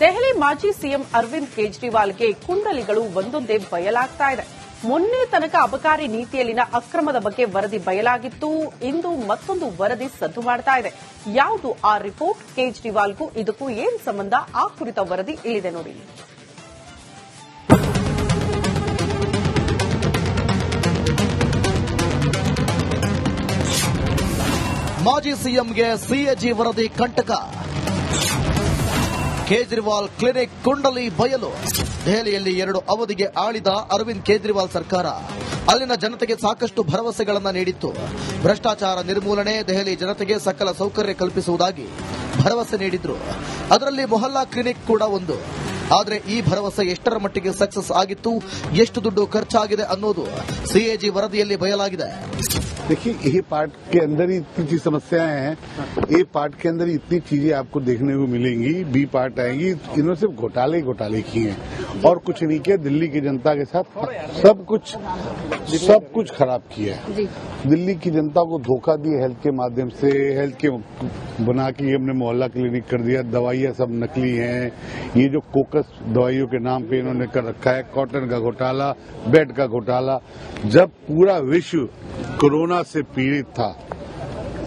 ದೆಹಲಿ ಮಾಜಿ ಸಿಎಂ ಅರವಿಂದ್ ಕೇಜ್ರಿವಾಲ್ಗೆ ಕುಂಡಲಿಗಳು ಒಂದೊಂದೇ ಬಯಲಾಗ್ತಾ ಇದೆ. ಮೊನ್ನೆ ತನಕ ಅಬಕಾರಿ ನೀತಿಯಲ್ಲಿನ ಅಕ್ರಮದ ಬಗ್ಗೆ ವರದಿ ಬಯಲಾಗಿತ್ತು. ಇಂದು ಮತ್ತೊಂದು ವರದಿ ಸದ್ದು ಮಾಡ್ತಾ ಇದೆ. ಯಾವುದು ಆ ರಿಪೋರ್ಟ್? ಕೇಜ್ರಿವಾಲ್ಗೂ ಇದಕ್ಕೂ ಏನು ಸಂಬಂಧ? ಆ ಕುರಿತ ವರದಿ ಇಳಿದೆ ನೋಡಿ. ಮಾಜಿ ಸಿಎಂಗೆ ಸಿಎಜಿ ವರದಿ ಕಂಟಕ. ಕೇಜ್ರಿವಾಲ್ ಕ್ಲಿನಿಕ್ ಕುಂಡಲಿ ಬಯಲು. ದೆಹಲಿಯಲ್ಲಿ ಎರಡು ಅವಧಿಗೆ ಆಳಿದ ಅರವಿಂದ್ ಕೇಜ್ರಿವಾಲ್ ಸರ್ಕಾರ ಅಲ್ಲಿನ ಜನತೆಗೆ ಸಾಕಷ್ಟು ಭರವಸೆಗಳನ್ನು ನೀಡಿತ್ತು. ಭ್ರಷ್ಟಾಚಾರ ನಿರ್ಮೂಲನೆ ದೆಹಲಿ ಜನತೆಗೆ ಸಕಲ ಸೌಕರ್ಯ ಕಲ್ಪಿಸುವುದಾಗಿ ಭರವಸೆ ನೀಡಿದ್ರು. ಅದರಲ್ಲಿ ಮೊಹಲ್ಲಾ ಕ್ಲಿನಿಕ್ ಕೂಡ ಒಂದು. ಆದರೆ ಈ ಭರವಸೆ ಎಷ್ಟರ ಮಟ್ಟಿಗೆ ಸಕ್ಸಸ್ ಆಗಿತ್ತು, ಎಷ್ಟು ದುಡ್ಡು ಖರ್ಚಾಗಿದೆ ಅನ್ನೋದು ಸಿಎಜಿ ವರದಿಯಲ್ಲಿ ಬಯಲಾಗಿದೆ. देखिए यही पार्ट के अंदर ही इतनी चीज़ समस्याएँ हैं। ए पार्ट के अंदर इतनी चीज़ें आपको देखने को मिलेंगी बी पार्ट आएँगी, इन्होंने सिर्फ़ घोटाले घोटाले किए हैं। और कुछ नहीं किया दिल्ली की जनता के साथ सब कुछ सब कुछ खराब किया है। दिल्ली की जनता को धोखा दिया हेल्थ के माध्यम से हेल्थ के बना के हमने मोहल्ला क्लिनिक कर दिया दवाइयाँ सब नकली हैं। ये जो कोकस दवाइयों के नाम पे इन्होंने कर रखा है कॉटन का घोटाला बेड का घोटाला जब पूरा विश्व कोरोना से पीड़ित था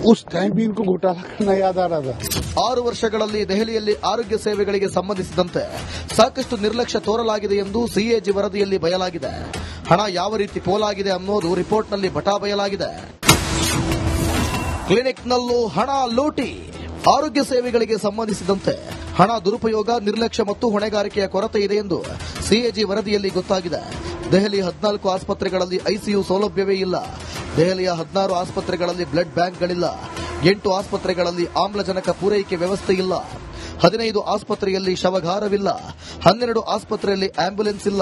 उस टाइम भी इनको घोटाला करना याद आ रहा था ಆರು ವರ್ಷಗಳಲ್ಲಿ ದೆಹಲಿಯಲ್ಲಿ ಆರೋಗ್ಯ ಸೇವೆಗಳಿಗೆ ಸಂಬಂಧಿಸಿದಂತೆ ಸಾಕಷ್ಟು ನಿರ್ಲಕ್ಷ್ಯ ತೋರಲಾಗಿದೆ ಎಂದು ಸಿಎಜಿ ವರದಿಯಲ್ಲಿ ಬಯಲಾಗಿದೆ ಹಣ ಯಾವ ರೀತಿ ಪೋಲಾಗಿದೆ ಅನ್ನೋದು ರಿಪೋರ್ಟ್ನಲ್ಲಿ ಬಟಾ ಬಯಲಾಗಿದೆ ಕ್ಲಿನಿಕ್ನಲ್ಲೂ ಹಣ ಲೂಟಿ ಆರೋಗ್ಯ ಸೇವೆಗಳಿಗೆ ಸಂಬಂಧಿಸಿದಂತೆ ಹಣ ದುರುಪಯೋಗ ನಿರ್ಲಕ್ಷ್ಯ ಮತ್ತು ಹೊಣೆಗಾರಿಕೆಯ ಕೊರತೆ ಇದೆ ಎಂದು ಸಿಎಜಿ ವರದಿಯಲ್ಲಿ ಗೊತ್ತಾಗಿದೆ ದೆಹಲಿ ಹದಿನಾಲ್ಕು ಆಸ್ಪತ್ರೆಗಳಲ್ಲಿ ಐಸಿಯು ಸೌಲಭ್ಯವೇ ಇಲ್ಲ ದೆಹಲಿಯ ಹದಿನಾರು ಆಸ್ಪತ್ರೆಗಳಲ್ಲಿ ಬ್ಲಡ್ ಬ್ಯಾಂಕ್ಗಳಿಲ್ಲ. ಎಂಟು ಆಸ್ಪತ್ರೆಗಳಲ್ಲಿ ಆಮ್ಲಜನಕ ಪೂರೈಕೆ ವ್ಯವಸ್ಥೆ ಇಲ್ಲ. ಹದಿನೈದು ಆಸ್ಪತ್ರೆಯಲ್ಲಿ ಶವಗಾರವಿಲ್ಲ. ಹನ್ನೆರಡು ಆಸ್ಪತ್ರೆಯಲ್ಲಿ ಆಂಬ್ಯುಲೆನ್ಸ್ ಇಲ್ಲ.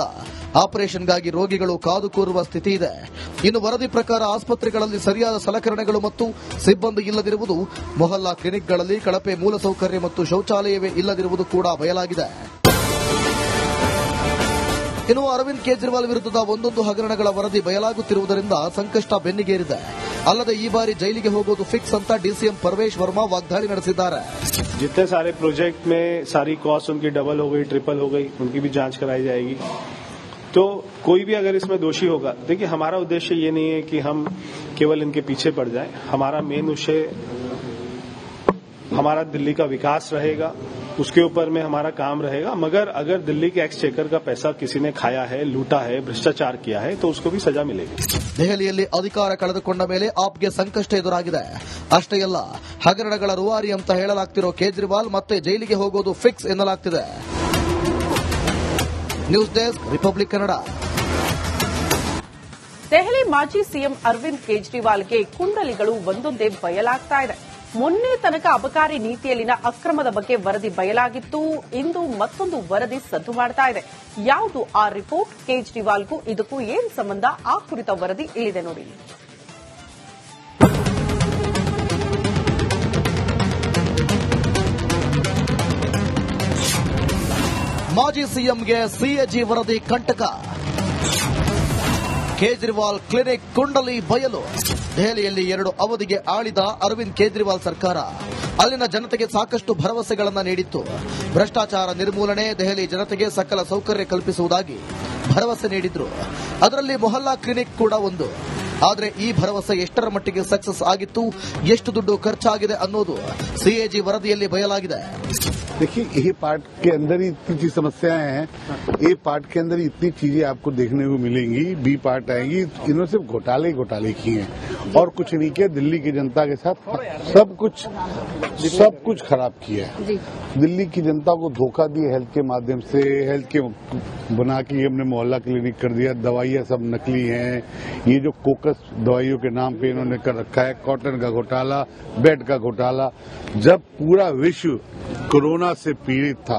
ಆಪರೇಷನ್ಗಾಗಿ ರೋಗಿಗಳು ಕಾದು ಕೂರುವ ಸ್ಥಿತಿ ಇದೆ. ಇನ್ನು ವರದಿ ಪ್ರಕಾರ ಆಸ್ಪತ್ರೆಗಳಲ್ಲಿ ಸರಿಯಾದ ಸಲಕರಣೆಗಳು ಮತ್ತು ಸಿಬ್ಬಂದಿ ಇಲ್ಲದಿರುವುದು, ಮೊಹಲ್ಲಾ ಕ್ಲಿನಿಕ್ಗಳಲ್ಲಿ ಕಳಪೆ ಮೂಲಸೌಕರ್ಯ ಮತ್ತು ಶೌಚಾಲಯವೇ ಇಲ್ಲದಿರುವುದು ಕೂಡ ಬಯಲಾಗಿದೆ. ಇನ್ನು ಅರವಿಂದ್ ಕೇಜ್ರಿವಾಲ್ ವಿರುದ್ಧದ ಒಂದೊಂದು ಹಗರಣಗಳ ವರದಿ ಬಯಲಾಗುತ್ತಿರುವುದರಿಂದ ಸಂಕಷ್ಟ ಬೆನ್ನಿಗೇರಿದೆ ಅಲ್ಲದೆ ಈ ಬಾರಿ ಜೈಲಿಗೆ ಹೋಗೋದು ಫಿಕ್ಸ್ ಅಂತ ಡಿಸಿಎಂ ಪರಮೇಶ್ ವರ್ಮಾ ವಾಗ್ದಾಳಿ ನಡೆಸಿದ್ದಾರೆ जितने सारे प्रोजेक्ट में सारी कॉस्ट उनकी डबल हो गई ट्रिपल हो गई उनकी भी जांच कराई जाएगी तो कोई भी अगर इसमें दोषी होगा देखिए हमारा उद्देश्य ये नहीं है कि हम केवल इनके पीछे पड़ जाएं हमारा मेन उद्देश्य हमारा दिल्ली का विकास रहेगा उसके ऊपर में हमारा काम रहेगा मगर अगर दिल्ली के एक्सचेकर का पैसा किसी ने खाया है लूटा है भ्रष्टाचार किया है तो उसको भी सजा मिलेगी ದೆಹಲಿಯಲ್ಲಿ ಅಧಿಕಾರ ಕಳೆದುಕೊಂಡ ಮೇಲೆ ಆಪ್ಗೆ ಸಂಕಷ್ಟ ಎದುರಾಗಿದೆ ಅಷ್ಟೇ ಅಲ್ಲ ಹಗರಣಗಳ ರೂವಾರಿ ಅಂತ ಹೇಳಲಾಗ್ತಿರೋ ಕೇಜ್ರಿವಾಲ್ ಮತ್ತೆ ಜೈಲಿಗೆ ಹೋಗೋದು fix ಎನ್ನಲಾಗ್ತಿದೆ news desk Republic Kannada Delhi ಮಾಜಿ ಸಿಎಂ ಅರವಿಂದ್ ಕೇಜ್ರಿವಾಲ್ಗೆ ಕುಂಡಲಿಗಳು ಒಂದೊಂದೇ ಬಯಲಾಗ್ತಾ ಇದೆ ಮೊನ್ನೆ ತನಕ ಅಬಕಾರಿ ನೀತಿಯಲ್ಲಿನ ಅಕ್ರಮದ ಬಗ್ಗೆ ವರದಿ ಬಯಲಾಗಿತ್ತು. ಇಂದು ಮತ್ತೊಂದು ವರದಿ ಸದ್ದು ಮಾಡ್ತಾ ಇದೆ. ಯಾವುದು ಆ ರಿಪೋರ್ಟ್? ಕೇಜ್ರಿವಾಲ್ಗೂ ಇದಕ್ಕೂ ಏನು ಸಂಬಂಧ? ಆ ಕುರಿತ ವರದಿ ಇಳಿದೆ ನೋಡಿ. ಮಾಜಿ ಸಿಎಂಗೆ ಸಿಎಜಿ ವರದಿ ಕಂಟಕ. ಕೇಜ್ರಿವಾಲ್ ಕ್ಲಿನಿಕ್, ಕುಂಡಲಿ, ಬಯಲು. ದೆಹಲಿಯಲ್ಲಿ ಎರಡು ಅವಧಿಗೆ ಆಳಿದ ಅರವಿಂದ್ ಕೇಜ್ರಿವಾಲ್ ಸರ್ಕಾರ. ಅಲ್ಲಿನ ಜನತೆಗೆ ಸಾಕಷ್ಟು ಭರವಸೆಗಳನ್ನು ನೀಡಿತ್ತು. ಭ್ರಷ್ಟಾಚಾರ ನಿರ್ಮೂಲನೆ, ದೆಹಲಿ ಜನತೆಗೆ ಸಕಲ ಸೌಕರ್ಯ ಕಲ್ಪಿಸುವುದಾಗಿ ಭರವಸೆ ನೀಡಿದ್ರು. ಅದರಲ್ಲಿ ಮೊಹಲ್ಲಾ ಕ್ಲಿನಿಕ್ ಕೂಡ ಒಂದು. ಆದರೆ ಈ ಭರವಸೆ ಎಷ್ಟರ ಮಟ್ಟಿಗೆ ಸಕ್ಸಸ್ ಆಗಿತ್ತು, ಎಷ್ಟು ದುಡ್ಡು ಖರ್ಚಾಗಿದೆ ಅನ್ನೋದು ಸಿಎಜಿ ವರದಿಯಲ್ಲಿ ಬಯಲಾಗಿದೆ. देखिए यही पार्ट के अंदर ही इतनी चीज़ समस्याएँ हैं। ए पार्ट के अंदर ही इतनी चीज़ें आपको देखने को मिलेंगी बी पार्ट आएँगी इन्होंने सिर्फ़ घोटाले घोटाले किए हैं। और कुछ नहीं किया दिल्ली की जनता के साथ सब कुछ सब कुछ खराब किया है। दिल्ली की जनता को धोखा दिया हेल्थ के माध्यम से हेल्थ के बना के हमने मोहल्ला क्लिनिक कर दिया दवाइयाँ सब नकली हैं। ये जो कोकस दवाइयों के नाम पे इन्होंने कर रखा है कॉटन का घोटाला बेड का घोटाला जब पूरा विश्व कोरोना से पीड़ित था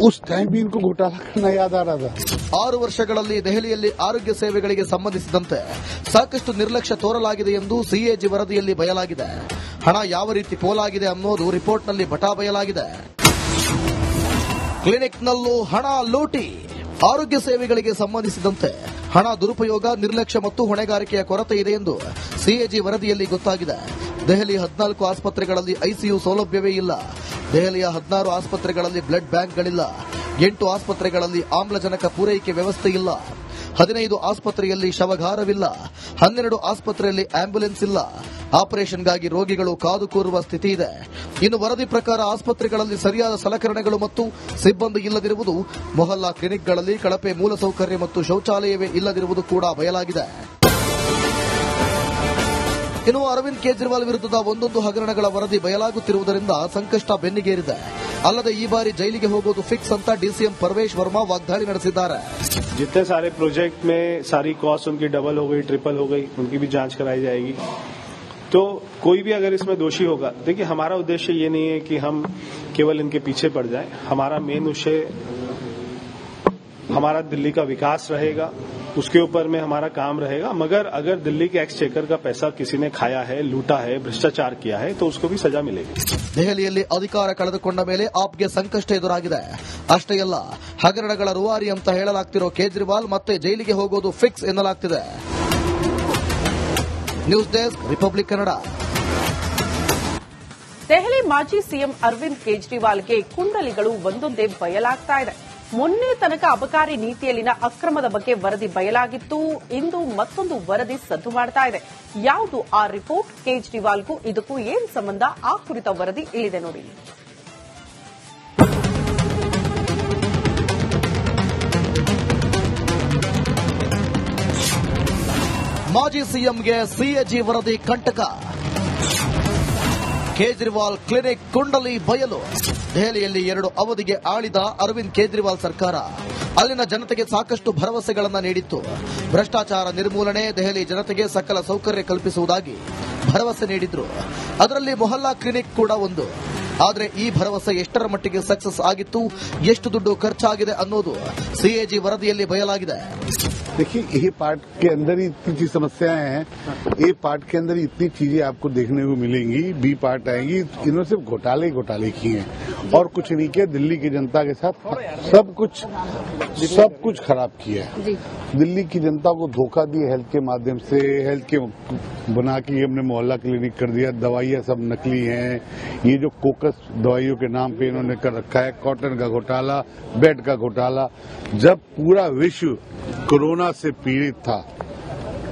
उस टाइम भी इनको घोटाला करना याद आ रहा था ಆರು ವರ್ಷಗಳಲ್ಲಿ ದೆಹಲಿಯಲ್ಲಿ ಆರೋಗ್ಯ ಸೇವೆಗಳಿಗೆ ಸಂಬಂಧಿಸಿದಂತೆ ಸಾಕಷ್ಟು ನಿರ್ಲಕ್ಷ್ಯ ತೋರಲಾಗಿದೆ ಎಂದು ಸಿಎಜಿ ವರದಿಯಲ್ಲಿ ಬಯಲಾಗಿದೆ ಹಣ ಯಾವ ರೀತಿ ಪೋಲಾಗಿದೆ ಅನ್ನೋದು ರಿಪೋರ್ಟ್ನಲ್ಲಿ ಬಟಾ ಬಯಲಾಗಿದೆ ಕ್ಲಿನಿಕ್ನಲ್ಲೂ ಹಣ ಲೂಟಿ ಆರೋಗ್ಯ ಸೇವೆಗಳಿಗೆ ಸಂಬಂಧಿಸಿದಂತೆ ಹಣ ದುರುಪಯೋಗ ನಿರ್ಲಕ್ಷ್ಯ ಮತ್ತು ಹೊಣೆಗಾರಿಕೆಯ ಕೊರತೆ ಇದೆ ಎಂದು ಸಿಎಜಿ ವರದಿಯಲ್ಲಿ ಗೊತ್ತಾಗಿದೆ ದೆಹಲಿ ಹದಿನಾಲ್ಕು ಆಸ್ಪತ್ರೆಗಳಲ್ಲಿ ಐಸಿಯು ಸೌಲಭ್ಯವೇ ಇಲ್ಲ ದೆಹಲಿಯ ಹದಿನಾರು ಆಸ್ಪತ್ರೆಗಳಲ್ಲಿ ಬ್ಲಡ್ ಬ್ಯಾಂಕ್ಗಳಿಲ್ಲ. ಎಂಟು ಆಸ್ಪತ್ರೆಗಳಲ್ಲಿ ಆಮ್ಲಜನಕ ಪೂರೈಕೆ ವ್ಯವಸ್ಥೆ ಇಲ್ಲ. ಹದಿನೈದು ಆಸ್ಪತ್ರೆಯಲ್ಲಿ ಶವಗಾರವಿಲ್ಲ. ಹನ್ನೆರಡು ಆಸ್ಪತ್ರೆಯಲ್ಲಿ ಆಂಬ್ಯುಲೆನ್ಸ್ ಇಲ್ಲ. ಆಪರೇಷನ್ಗಾಗಿ ರೋಗಿಗಳು ಕಾದು ಕೂರುವ ಸ್ಥಿತಿ ಇದೆ. ಇನ್ನು ವರದಿ ಪ್ರಕಾರ ಆಸ್ಪತ್ರೆಗಳಲ್ಲಿ ಸರಿಯಾದ ಸಲಕರಣೆಗಳು ಮತ್ತು ಸಿಬ್ಬಂದಿ ಇಲ್ಲದಿರುವುದು, ಮೊಹಲ್ಲಾ ಕ್ಲಿನಿಕ್ಗಳಲ್ಲಿ ಕಳಪೆ ಮೂಲಸೌಕರ್ಯ ಮತ್ತು ಶೌಚಾಲಯವೇ ಇಲ್ಲದಿರುವುದು ಕೂಡ ಬಯಲಾಗಿದೆ. ಇನ್ನು ಅರವಿಂದ್ ಕೇಜ್ರಿವಾಲ್ ವಿರುದ್ಧದ ಒಂದೊಂದು ಹಗರಣಗಳ ವರದಿ ಬಯಲಾಗುತ್ತಿರುವುದರಿಂದ ಸಂಕಷ್ಟ ಬೆನ್ನಿಗೇರಿದೆ ಅಲ್ಲದೆ ಈ ಬಾರಿ ಜೈಲಿಗೆ ಹೋಗೋದು ಫಿಕ್ಸ್ ಅಂತ ಡಿಸಿಎಂ ಪರಮೇಶ್ ವರ್ಮಾ ವಾಗ್ದಾಳಿ ನಡೆಸಿದ್ದಾರೆ जितने सारे प्रोजेक्ट में सारी कॉस्ट उनकी डबल हो गई ट्रिपल हो गई उनकी भी जांच कराई जाएगी तो कोई भी अगर इसमें दोषी होगा देखिए हमारा उद्देश्य ये नहीं है कि हम केवल इनके पीछे पड़ जाएं हमारा मेन उद्देश्य हमारा दिल्ली का विकास रहेगा उसके ऊपर में हमारा काम रहेगा मगर अगर दिल्ली के एक्सचेकर का पैसा किसी ने खाया है लूटा है भ्रष्टाचार किया है तो उसको भी सजा मिलेगी ದೆಹಲಿಯಲ್ಲಿ ಅಧಿಕಾರ ಕಳೆದುಕೊಂಡ ಮೇಲೆ ಆಪ್ಗೆ ಸಂಕಷ್ಟ ಎದುರಾಗಿದೆ ಅಷ್ಟೇ ಅಲ್ಲ ಹಗರಣಗಳ ರೂವಾರಿ ಅಂತ ಹೇಳಲಾಗ್ತಿರೋ ಕೇಜ್ರಿವಾಲ್ ಮತ್ತೆ ಜೈಲಿಗೆ ಹೋಗೋದು fix ಎನ್ನಲಾಗ್ತಿದೆ news desk Republic Kannada Delhi ಮಾಜಿ ಸಿಎಂ ಅರವಿಂದ್ ಕೇಜ್ರಿವಾಲ್ಗೆ ಕುಂಡಲಿಗಳು ಒಂದೊಂದೇ ಬಯಲಾಗ್ತಾ ಇದೆ ಮೊನ್ನೆ ತನಕ ಅಬಕಾರಿ ನೀತಿಯಲ್ಲಿನ ಅಕ್ರಮದ ಬಗ್ಗೆ ವರದಿ ಬಯಲಾಗಿತ್ತು. ಇಂದು ಮತ್ತೊಂದು ವರದಿ ಸದ್ದು ಮಾಡ್ತಾ ಇದೆ. ಯಾವುದು ಆ ರಿಪೋರ್ಟ್? ಕೇಜ್ರಿವಾಲ್ಗೂ ಇದಕ್ಕೂ ಏನು ಸಂಬಂಧ? ಆ ಕುರಿತ ವರದಿ ಇಳಿದೆ ನೋಡಿ. ಮಾಜಿ ಸಿಎಂಗೆ ಸಿಎಜಿ ವರದಿ ಕಂಟಕ. ಕೇಜ್ರಿವಾಲ್ ಕ್ಲಿನಿಕ್, ಕುಂಡಲಿ, ಬಯಲು. ದೆಹಲಿಯಲ್ಲಿ ಎರಡು ಅವಧಿಗೆ ಆಳಿದ ಅರವಿಂದ್ ಕೇಜ್ರಿವಾಲ್ ಸರ್ಕಾರ. ಅಲ್ಲಿನ ಜನತೆಗೆ ಸಾಕಷ್ಟು ಭರವಸೆಗಳನ್ನು ನೀಡಿತ್ತು. ಭ್ರಷ್ಟಾಚಾರ ನಿರ್ಮೂಲನೆ, ದೆಹಲಿ ಜನತೆಗೆ ಸಕಲ ಸೌಕರ್ಯ ಕಲ್ಪಿಸುವುದಾಗಿ ಭರವಸೆ ನೀಡಿದ್ರು. ಅದರಲ್ಲಿ ಮೊಹಲ್ಲಾ ಕ್ಲಿನಿಕ್ ಕೂಡ ಒಂದು. ಆದರೆ ಈ ಭರವಸೆ ಎಷ್ಟರ ಮಟ್ಟಿಗೆ ಸಕ್ಸಸ್ ಆಗಿತ್ತು, ಎಷ್ಟು ದುಡ್ಡು ಖರ್ಚಾಗಿದೆ ಅನ್ನೋದು ಸಿಎಜಿ ವರದಿಯಲ್ಲಿ ಬಯಲಾಗಿದೆ. देखिए यही पार्ट के अंदर ही इतनी चीज़ समस्याएँ हैं। ए पार्ट के अंदर ही इतनी चीज़ें आपको देखने को मिलेंगी बी पार्ट आएँगी इन्होंने सिर्फ़ घोटाले घोटाले किए हैं। और कुछ नहीं किया दिल्ली की जनता के साथ सब कुछ सब कुछ खराब किया है। दिल्ली की जनता को धोखा दिया हेल्थ के माध्यम से हेल्थ के बना के हमने मोहल्ला क्लिनिक कर दिया दवाइयाँ सब नकली हैं। ये जो कोकस दवाइयों के नाम पे इन्होंने कर रखा है कॉटन का घोटाला बेड का घोटाला जब पूरा विश्व कोरोना से पीड़ित था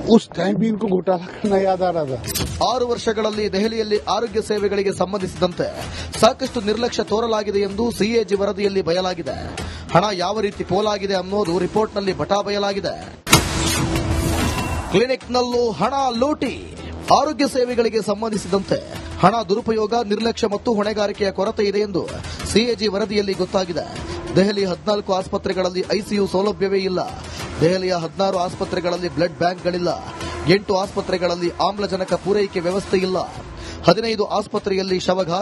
उस टाइम भी इनको घोटाला करना याद आ रहा था ಆರು ವರ್ಷಗಳಲ್ಲಿ ದೆಹಲಿಯಲ್ಲಿ ಆರೋಗ್ಯ ಸೇವೆಗಳಿಗೆ ಸಂಬಂಧಿಸಿದಂತೆ ಸಾಕಷ್ಟು ನಿರ್ಲಕ್ಷ್ಯ ತೋರಲಾಗಿದೆ ಎಂದು ಸಿಎಜಿ ವರದಿಯಲ್ಲಿ ಬಯಲಾಗಿದೆ ಹಣ ಯಾವ ರೀತಿ ಪೋಲಾಗಿದೆ ಅನ್ನೋದು ರಿಪೋರ್ಟ್ನಲ್ಲಿ ಬಟಾ ಬಯಲಾಗಿದೆ ಕ್ಲಿನಿಕ್ನಲ್ಲೂ ಹಣ ಲೂಟಿ ಆರೋಗ್ಯ ಸೇವೆಗಳಿಗೆ ಸಂಬಂಧಿಸಿದಂತೆ ಹಣ ದುರುಪಯೋಗ ನಿರ್ಲಕ್ಷ್ಯ ಮತ್ತು ಹೊಣೆಗಾರಿಕೆಯ ಕೊರತೆ ಇದೆ ಎಂದು ಸಿಎಜಿ ವರದಿಯಲ್ಲಿ ಗೊತ್ತಾಗಿದೆ ದೆಹಲಿ ಹದಿನಾಲ್ಕು ಆಸ್ಪತ್ರೆಗಳಲ್ಲಿ ಐಸಿಯು ಸೌಲಭ್ಯವೇ ಇಲ್ಲ ದೆಹಲಿಯ ಹದಿನಾರು ಆಸ್ಪತ್ರೆಗಳಲ್ಲಿ ಬ್ಲಡ್ ಬ್ಯಾಂಕ್ಗಳಿಲ್ಲ. ಎಂಟು ಆಸ್ಪತ್ರೆಗಳಲ್ಲಿ ಆಮ್ಲಜನಕ ಪೂರೈಕೆ ವ್ಯವಸ್ಥೆ ಇಲ್ಲ. ಹದಿನೈದು ಆಸ್ಪತ್ರೆಯಲ್ಲಿ ಶವಗಾರ